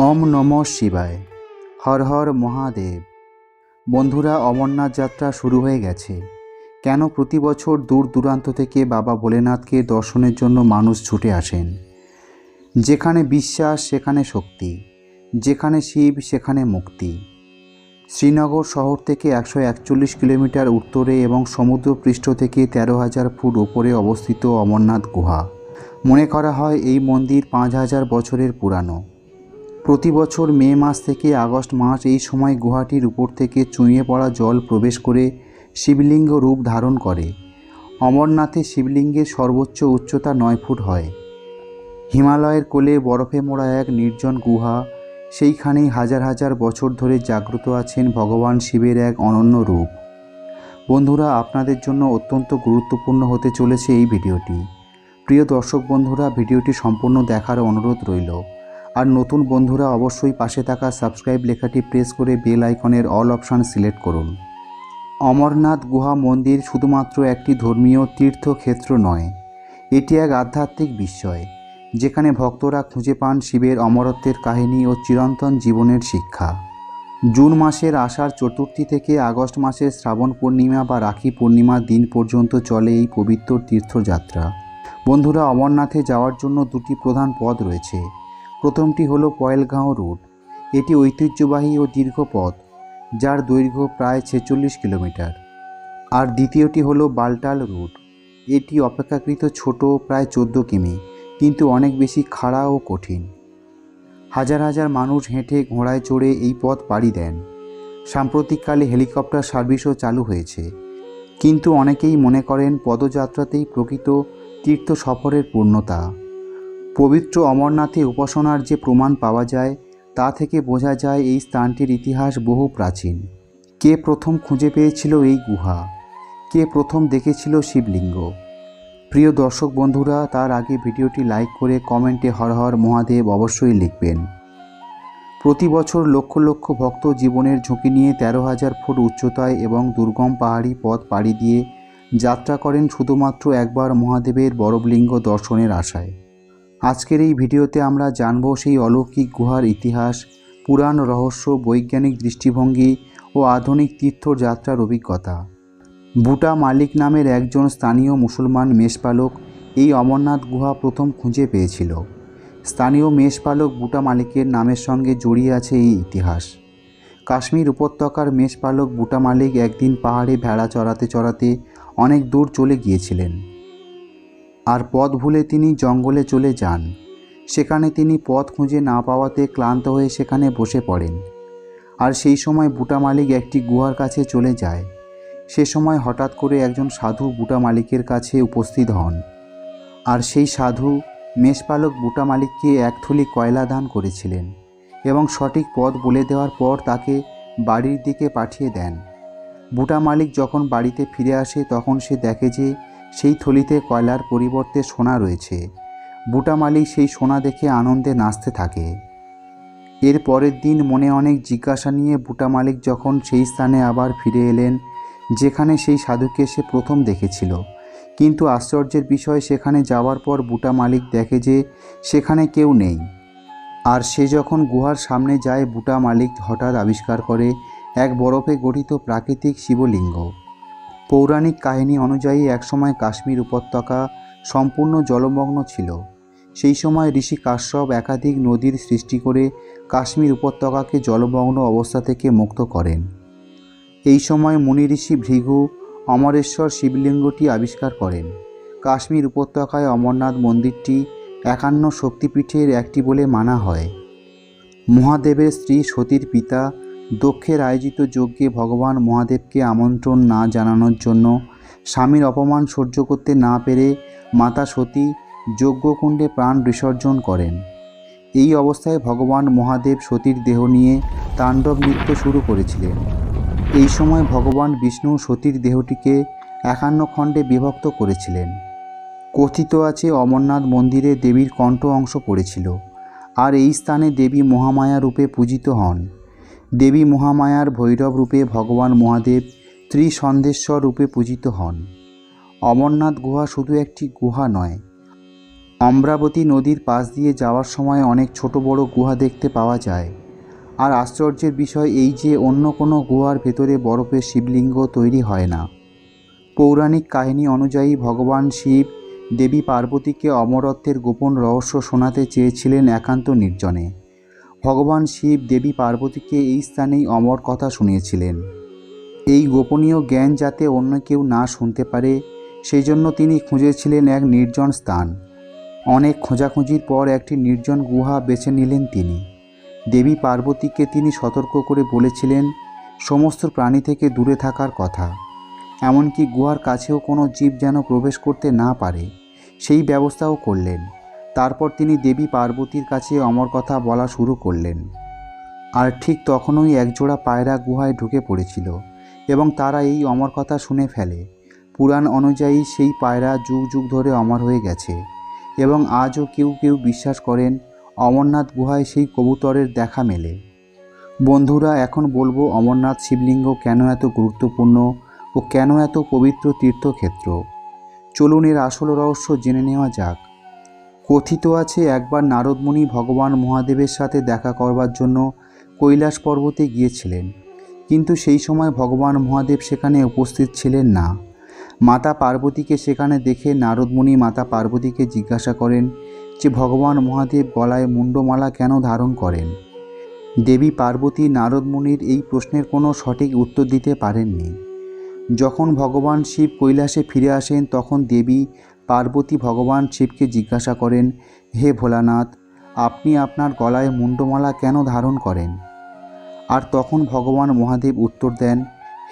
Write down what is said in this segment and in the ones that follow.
ওম নম শিবায়। হর হর মহাদেব। বন্ধুরা, অমরনাথ যাত্রা শুরু হয়ে গেছে। কেন প্রতি বছর দূর দূরান্ত থেকে বাবা ভোলেনাথকে দর্শনের জন্য মানুষ ছুটে আসেন? যেখানে বিশ্বাস, সেখানে শক্তি। যেখানে শিব, সেখানে মুক্তি। শ্রীনগর শহর থেকে একশো একচল্লিশ কিলোমিটার উত্তরে এবং সমুদ্রপৃষ্ঠ থেকে তেরো হাজার ফুট ওপরে অবস্থিত অমরনাথ গুহা। মনে করা হয় এই মন্দির পাঁচ হাজার বছরের পুরানো। প্রতি বছর মে মাস থেকে আগস্ট মাস এই সময় গুহাটির উপর থেকে চুঁইয়ে পড়া জল প্রবেশ করে শিবলিঙ্গ রূপ ধারণ করে। অমরনাথে শিবলিঙ্গের সর্বোচ্চ উচ্চতা নয় ফুট হয়। হিমালয়ের কোলে বরফে মোড়া এক নির্জন গুহা, সেইখানেই হাজার হাজার বছর ধরে জাগ্রত আছেন ভগবান শিবের এক অনন্য রূপ। বন্ধুরা, আপনাদের জন্য অত্যন্ত গুরুত্বপূর্ণ হতে চলেছে এই ভিডিওটি। প্রিয় দর্শক বন্ধুরা, ভিডিওটি সম্পূর্ণ দেখার অনুরোধ রইল। আর নতুন বন্ধুরা অবশ্যই পাশে থাকা সাবস্ক্রাইব লেখাটি প্রেস করে বেল আইকনের অল অপশান সিলেক্ট করুন। অমরনাথ গুহা মন্দির শুধুমাত্র একটি ধর্মীয় তীর্থক্ষেত্র নয়, এটি এক আধ্যাত্মিক বিস্ময়, যেখানে ভক্তরা খুঁজে পান শিবের অমরত্বের কাহিনী ও চিরন্তন জীবনের শিক্ষা। জুন মাসের আষাঢ় চতুর্থী থেকে আগস্ট মাসের শ্রাবণ পূর্ণিমা বা রাখি পূর্ণিমার দিন পর্যন্ত চলে এই পবিত্র তীর্থযাত্রা। বন্ধুরা, অমরনাথে যাওয়ার জন্য দুটি প্রধান পথ রয়েছে। প্রথমটি হলো পয়েলগাঁও রুট। এটি ঐতিহ্যবাহী ও দীর্ঘ পথ, যার দৈর্ঘ্য প্রায় ছেচল্লিশ কিলোমিটার। আর দ্বিতীয়টি হলো বালটাল রুট। এটি অপেক্ষাকৃত ছোট, প্রায় চোদ্দ কিমি, কিন্তু অনেক বেশি খাড়া ও কঠিন। হাজার হাজার মানুষ হেঁটে ঘোড়ায় চড়ে এই পথ পাড়ি দেন। সাম্প্রতিককালে হেলিকপ্টার সার্ভিসও চালু হয়েছে। কিন্তু অনেকেই মনে করেন পদযাত্রাতেই প্রকৃত তীর্থ সফরের পূর্ণতা। পবিত্র অমরনাথে উপাসনার যে প্রমাণ পাওয়া যায়, তা থেকে বোঝা যায় এই স্থানটির ইতিহাস বহু প্রাচীন। কে প্রথম খুঁজে পেয়েছিল এই গুহা? কে প্রথম দেখেছিল শিবলিঙ্গ? প্রিয় দর্শক বন্ধুরা, তার আগে ভিডিওটি লাইক করে কমেন্টে হর হর মহাদেব অবশ্যই লিখবেন। প্রতি বছর লক্ষ লক্ষ ভক্ত জীবনের ঝুঁকি নিয়ে তেরো হাজার ফুট উচ্চতায় এবং দুর্গম পাহাড়ি পথ পাড়ি দিয়ে যাত্রা করেন শুধুমাত্র একবার মহাদেবের বরফলিঙ্গ দর্শনের আশায়। আজকের এই ভিডিওতে আমরা জানব সেই অলৌকিক গুহার ইতিহাস, পুরাণ রহস্য, বৈজ্ঞানিক দৃষ্টিভঙ্গি ও আধুনিক তীর্থযাত্রার অভিজ্ঞতা। বুটা মালিক নামের একজন স্থানীয় মুসলমান মেষপালক এই অমরনাথ গুহা প্রথম খুঁজে পেয়েছিল। স্থানীয় মেষপালক বুটা মালিকের নামের সঙ্গে জড়িয়ে আছে এই ইতিহাস। কাশ্মীর উপত্যকার মেষপালক বুটা মালিক একদিন পাহাড়ে ভেড়া চড়াতে চড়াতে অনেক দূর চলে গিয়েছিলেন। আর পথ ভুলে তিনি জঙ্গলে চলে যান। সেখানে তিনি পথ খুঁজে না পাওয়াতে ক্লান্ত হয়ে সেখানে বসে পড়েন। আর সেই সময় বুটা মালিক একটি গুহার কাছে চলে যায়। সে সময় হঠাৎ করে একজন সাধু বুটা মালিকের কাছে উপস্থিত হন। আর সেই সাধু মেষপালক বুটা মালিককে এক থলি কয়লা দান করেছিলেন এবং সঠিক পথ বলে দেওয়ার পর তাকে বাড়ির দিকে পাঠিয়ে দেন। বুটা মালিক যখন বাড়িতে ফিরে আসে তখন সে দেখে যে সেই থলিতে কয়লার পরিবর্তে সোনা রয়েছে। বুটা মালিক সেই সোনা দেখে আনন্দে নাচতে থাকে। এর পরের দিন মনে অনেক জিজ্ঞাসা নিয়ে বুটা মালিক যখন সেই স্থানে আবার ফিরে এলেন, যেখানে সেই সাধুকে সে প্রথম দেখেছিল। কিন্তু আশ্চর্যের বিষয়, সেখানে যাওয়ার পর বুটা মালিক দেখে যে সেখানে কেউ নেই। আর সে যখন গুহার সামনে যায় বুটা মালিক হঠাৎ আবিষ্কার করে এক বরফে গঠিত প্রাকৃতিক শিবলিঙ্গ। পৌরাণিক কাহিনী অনুযায়ী একসময় কাশ্মীর উপত্যকা সম্পূর্ণ জলমগ্ন ছিল। সেই সময় ঋষি কাশ্যপ একাধিক নদীর সৃষ্টি করে কাশ্মীর উপত্যকাকে জলমগ্ন অবস্থা থেকে মুক্ত করেন। এই সময় মুনি ঋষি ভৃগু অমরেশ্বর শিবলিঙ্গটি আবিষ্কার করেন। কাশ্মীর উপত্যকায় অমরনাথ মন্দিরটি একান্ন শক্তিপীঠের একটি বলে মানা হয়। মহাদেবের স্ত্রী সতীর পিতা দক্ষের আয়োজিত যজ্ঞে ভগবান মহাদেবকে আমন্ত্রণ না জানানোর জন্য স্বামীর অপমান সহ্য করতে না পেরে মাতা সতী যজ্ঞকুণ্ডে প্রাণ বিসর্জন করেন। এই অবস্থায় ভগবান মহাদেব সতীর দেহ নিয়ে তাণ্ডব নৃত্য শুরু করেছিলেন। এই সময় ভগবান বিষ্ণু সতীর দেহটিকে একান্ন খণ্ডে বিভক্ত করেছিলেন। কথিত আছে অমরনাথ মন্দিরে দেবীর কণ্ঠ অংশ পড়েছিল, আর এই স্থানে দেবী মহামায়া রূপে পূজিত হন। দেবী মহামায়ার ভৈরব রূপে ভগবান মহাদেব ত্রিসন্দেশ্বর রূপে পূজিত হন। অমরনাথ গুহা শুধু একটি গুহা নয়, অমরাবতী নদীর পাশ দিয়ে যাওয়ার সময় অনেক ছোট বড় গুহা দেখতে পাওয়া যায়। আর আশ্চর্যের বিষয় এই যে অন্য কোনো গুহার ভেতরে বরফের শিবলিঙ্গ তৈরি হয় না। পৌরাণিক কাহিনী অনুযায়ী ভগবান শিব দেবী পার্বতীকে অমরত্বের গোপন রহস্য শোনাতে চেয়েছিলেন একান্ত নির্জনে। ভগবান শিব দেবী পার্বতীকে এই স্থানেই অমর কথা শুনিয়েছিলেন। এই গোপনীয় জ্ঞান যাতে অন্য কেউ না শুনতে পারে, সেই জন্য তিনি খুঁজেছিলেন এক নির্জন স্থান। অনেক খোঁজাখুঁজির পর একটি নির্জন গুহা বেছে নিলেন তিনি। দেবী পার্বতীকে তিনি সতর্ক করে বলেছিলেন, সমস্ত প্রাণী থেকে দূরে থাকার কথা। এমনকি গুহার কাছেও কোনো জীব যেন প্রবেশ করতে না পারে। সেই ব্যবস্থাও করলেন। তারপর তিনি দেবী পার্বতীর কাছে অমর কথা বলা শুরু করলেন। আর ঠিক তখনই একজোড়া পায়রা গুহায় ঢুকে পড়েছিল এবং তারা এই অমর কথা শুনে ফেলে। পুরাণ অনুযায়ী সেই পায়রা যুগ যুগ ধরে অমর হয়ে গেছে এবং আজও কেউ কেউ বিশ্বাস করেন অমরনাথ গুহায় সেই কবুতরের দেখা মেলে। বন্ধুরা, এখন বলব অমরনাথ শিবলিঙ্গ কেন এত গুরুত্বপূর্ণ ও কেন এত পবিত্র তীর্থক্ষেত্র? চলুন এর আসল রহস্য জেনে নেওয়া যাক। কথিত আছে, একবার নারদমুনি ভগবান মহাদেবের সাথে দেখা করবার জন্য কৈলাস পর্বতে গিয়েছিলেন। কিন্তু সেই সময় ভগবান মহাদেব সেখানে উপস্থিত ছিলেন না। মাতা পার্বতীকে সেখানে দেখে নারদমুনি মাতা পার্বতীকে জিজ্ঞাসা করেন যে, ভগবান মহাদেব গলায় মুন্ডমালা কেন ধারণ করেন? দেবী পার্বতী নারদমুনির এই প্রশ্নের কোনো সঠিক উত্তর দিতে পারেননি। যখন ভগবান শিব কৈলাসে ফিরে আসেন, তখন দেবী পার্বতী ভগবান শিবকে জিজ্ঞাসা করেন, হে ভোলানাথ, আপনি আপনার গলায় মুন্ডমালা কেন ধারণ করেন? আর তখন ভগবান মহাদেব উত্তর দেন,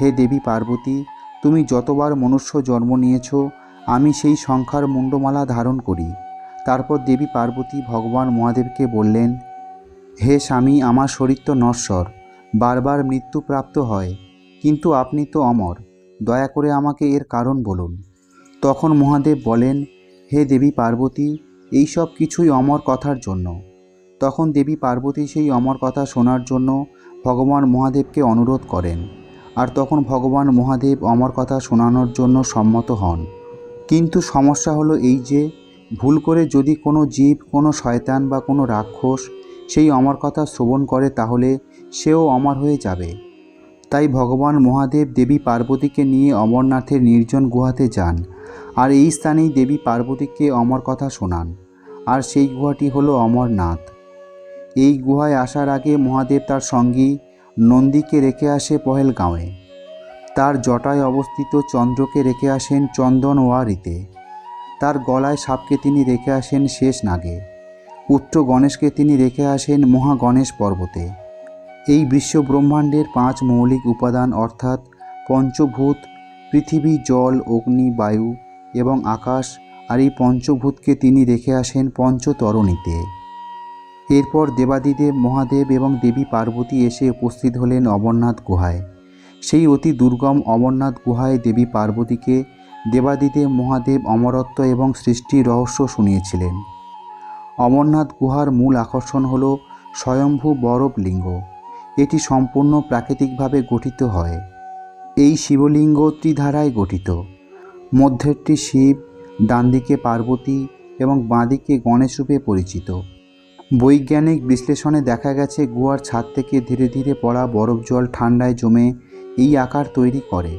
হে দেবী পার্বতী, তুমি যতবার মনুষ্য জন্ম নিয়েছ, আমি সেই সংখ্যার মুন্ডমালা ধারণ করি। তারপর দেবী পার্বতী ভগবান মহাদেবকে বললেন, হে স্বামী, আমার শরীর তো নশ্বর, বারবার মৃত্যুপ্রাপ্ত হয়, কিন্তু আপনি তো অমর, দয়া করে আমাকে এর কারণ বলুন। তখন মহাদেব বলেন, হে দেবী পার্বতী, এই সব কিছুই অমর কথার জন্য তখন দেবী পার্বতী সেই অমর কথা শোনার জন্য ভগবান মহাদেবকে অনুরোধ করেন। আর তখন ভগবান মহাদেব অমর কথা শোনানোর জন্য সম্মত হন। কিন্তু সমস্যা হলো এই যে, ভুল করে যদি কোনো জীব, কোনো শয়তান বা কোনো রাক্ষস সেই অমর কথা শ্রবণ করে তাহলে সেও অমর হয়ে যাবে। তাই ভগবান মহাদেব দেবী পার্বতীকে নিয়ে অমরনাথের নির্জন গুহাতে যান। আর এই স্থানেই দেবী পার্বতীকে অমর কথা শোনান। আর সেই গুহাটি হলো অমরনাথ। এই গুহায় আসার আগে মহাদেব তার সঙ্গী নন্দীকে রেখে আসে পহেলগাঁওয়ে। তার জটায় অবস্থিত চন্দ্রকে রেখে আসেন চন্দন ওয়ারিতে তার গলায় সাপকে তিনি রেখে আসেন শেষ নাগে। পুত্র গণেশকে তিনি রেখে আসেন মহাগণেশ পর্বতে। এই বিশ্ব ব্রহ্মাণ্ডের পাঁচ মৌলিক উপাদান অর্থাৎ পঞ্চভূত, পৃথিবী, জল, অগ্নি, বায়ু এবং আকাশ আর এই পঞ্চভূতকে তিনি রেখে আসেন পঞ্চতরণীতে। এরপর দেবাদিদেব, মহাদেব এবং দেবী পার্বতী এসে উপস্থিত হলেন অমরনাথ গুহায়। সেই অতি দুর্গম অমরনাথ গুহায় দেবী পার্বতীকে দেবাদিদেব, মহাদেব, অমরত্ব এবং সৃষ্টির রহস্য শুনিয়েছিলেন। অমরনাথ গুহার মূল আকর্ষণ হল স্বয়ম্ভু বরফ লিঙ্গ এটি সম্পূর্ণ প্রাকৃতিকভাবে গঠিত হয়। এই শিবলিঙ্গ ত্রিধারায় গঠিত। মধ্যেরটি শিব, ডানদিকে পার্বতী এবং বাঁদিকে গণেশ রূপে পরিচিত। বৈজ্ঞানিক বিশ্লেষণে দেখা গেছে, গুহার ছাদ থেকে ধীরে ধীরে পড়া বরফ জল ঠান্ডায় জমে এই আকার তৈরি করে।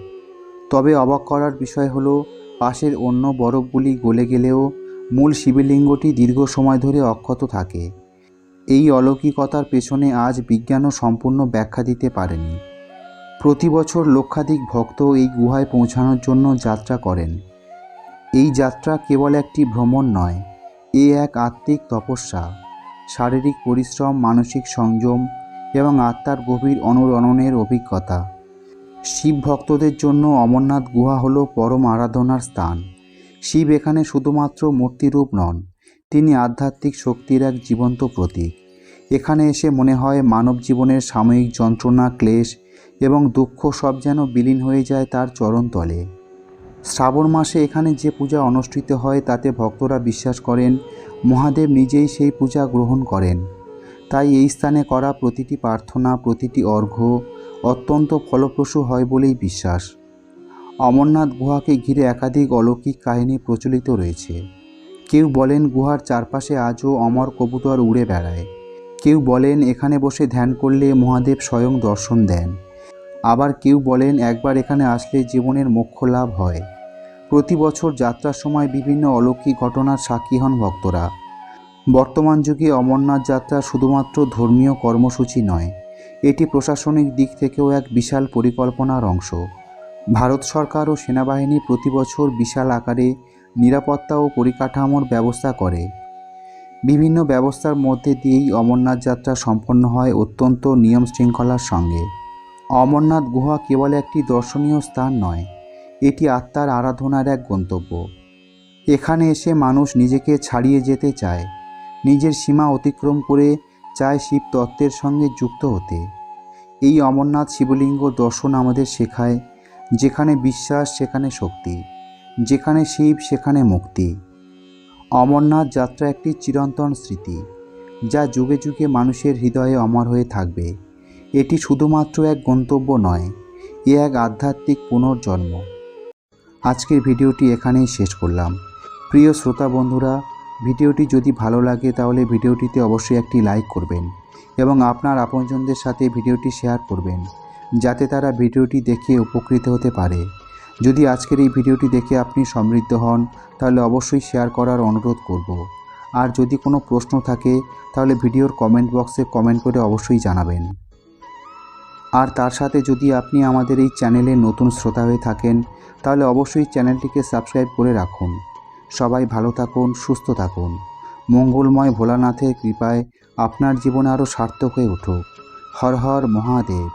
তবে অবাক করার বিষয় হলো, পাশের অন্য বরফগুলি গলে গেলেও মূল শিবলিঙ্গটি দীর্ঘ সময় ধরে অক্ষত থাকে। এই অলৌকিকতার পেছনে আজ বিজ্ঞানও সম্পূর্ণ ব্যাখ্যা দিতে পারেনি। প্রতি বছর লক্ষাধিক ভক্ত এই গুহায় পৌঁছানোর জন্য যাত্রা করেন। এই যাত্রা কেবল একটি ভ্রমণ নয়, এ এক আত্মিক তপস্যা। শারীরিক পরিশ্রম, মানসিক সংযম এবং আত্মার গভীর অনুরণনের অভিজ্ঞতা। শিব ভক্তদের জন্য অমরনাথ গুহা হলো পরম আরাধনার স্থান। শিব এখানে শুধুমাত্র মূর্তিরূপ নন, তিনি আধ্যাত্মিক শক্তির এক জীবন্ত প্রতীক। এখানে এসে মনে হয় মানব জীবনের সাময়িক যন্ত্রণা, ক্লেশ এবং দুঃখ সব যেন বিলীন হয়ে যায় তার চরণতলে শ্রাবণ মাসে এখানে যে পূজা অনুষ্ঠিত হয়, তাতে ভক্তরা বিশ্বাস করেন, মহাদেব নিজেই সেই পূজা গ্রহণ করেন। তাই এই স্থানে করা প্রতিটি প্রার্থনা, প্রতিটি অর্ঘ্য অত্যন্ত ফলপ্রসূ হয় বলেই বিশ্বাস। অমরনাথ গুহাকে ঘিরে একাধিক অলৌকিক কাহিনী প্রচলিত রয়েছে। কেউ বলেন, গুহার চারপাশে আজও অমর কবুতর উড়ে বেড়ায়। কেউ বলেন, এখানে বসে ধ্যান করলে মহাদেব স্বয়ং দর্শন দেন। আবার কেউ বলেন, একবার এখানে আসলে জীবনের মোক্ষ লাভ হয়। প্রতি বছর যাত্রার সময় বিভিন্ন অলৌকিক ঘটনার সাক্ষী হন ভক্তরা। বর্তমান যুগে অমরনাথ যাত্রা শুধুমাত্র ধর্মীয় কর্মসূচি নয়, এটি প্রশাসনিক দিক থেকেও এক বিশাল পরিকল্পনার অংশ। ভারত সরকার ও সেনাবাহিনী প্রতি বছর বিশাল আকারে নিরাপত্তা ও পরিকাঠামোর ব্যবস্থা করে। বিভিন্ন ব্যবস্থার মধ্যে দিয়েই অমরনাথ যাত্রা সম্পন্ন হয় অত্যন্ত নিয়ম শৃঙ্খলার সঙ্গে। অমরনাথ গুহা কেবল একটি দর্শনীয় স্থান নয়, এটি আত্মার আরাধনার এক গন্তব্য। এখানে এসে মানুষ নিজেকে ছাড়িয়ে যেতে চায়, নিজের সীমা অতিক্রম করে চায় শিব তত্ত্বের সঙ্গে যুক্ত হতে। এই অমরনাথ শিবলিঙ্গ দর্শন আমাদের শেখায়, যেখানে বিশ্বাস, সেখানে শক্তি, যেখানে শিব, সেখানে মুক্তি। অমরনাথ যাত্রা একটি চিরন্তন স্মৃতি, যা যুগে যুগে মানুষের হৃদয়ে অমর হয়ে থাকবে। এটি শুধুমাত্র এক গন্তব্য নয়, এ এক আধ্যাত্মিক পুনর্জন্ম। আজকের ভিডিওটি এখানেই শেষ করলাম। প্রিয় শ্রোতা বন্ধুরা, ভিডিওটি যদি ভালো লাগে তাহলে ভিডিওটিতে অবশ্যই একটি লাইক করবেন এবং আপনার আপনজনদের সাথে ভিডিওটি শেয়ার করবেন, যাতে তারা ভিডিওটি দেখে উপকৃত হতে পারে। যদি আজকের এই ভিডিওটি দেখে আপনি সমৃদ্ধ হন, তাহলে অবশ্যই শেয়ার করার অনুরোধ করব। আর যদি কোনো প্রশ্ন থাকে, তাহলে ভিডিওর কমেন্ট বক্সে কমেন্ট করে অবশ্যই জানাবেন। আর তার সাথে যদি আপনি আমাদের এই চ্যানেলে নতুন শ্রোতা হয়ে থাকেন, তাহলে অবশ্যই চ্যানেলটিকে সাবস্ক্রাইব করে রাখুন। সবাই ভালো থাকুন, সুস্থ থাকুন। মঙ্গলময় ভোলানাথের কৃপায় আপনার জীবন আরও সার্থক হয়ে উঠুক। হর হর মহাদেব।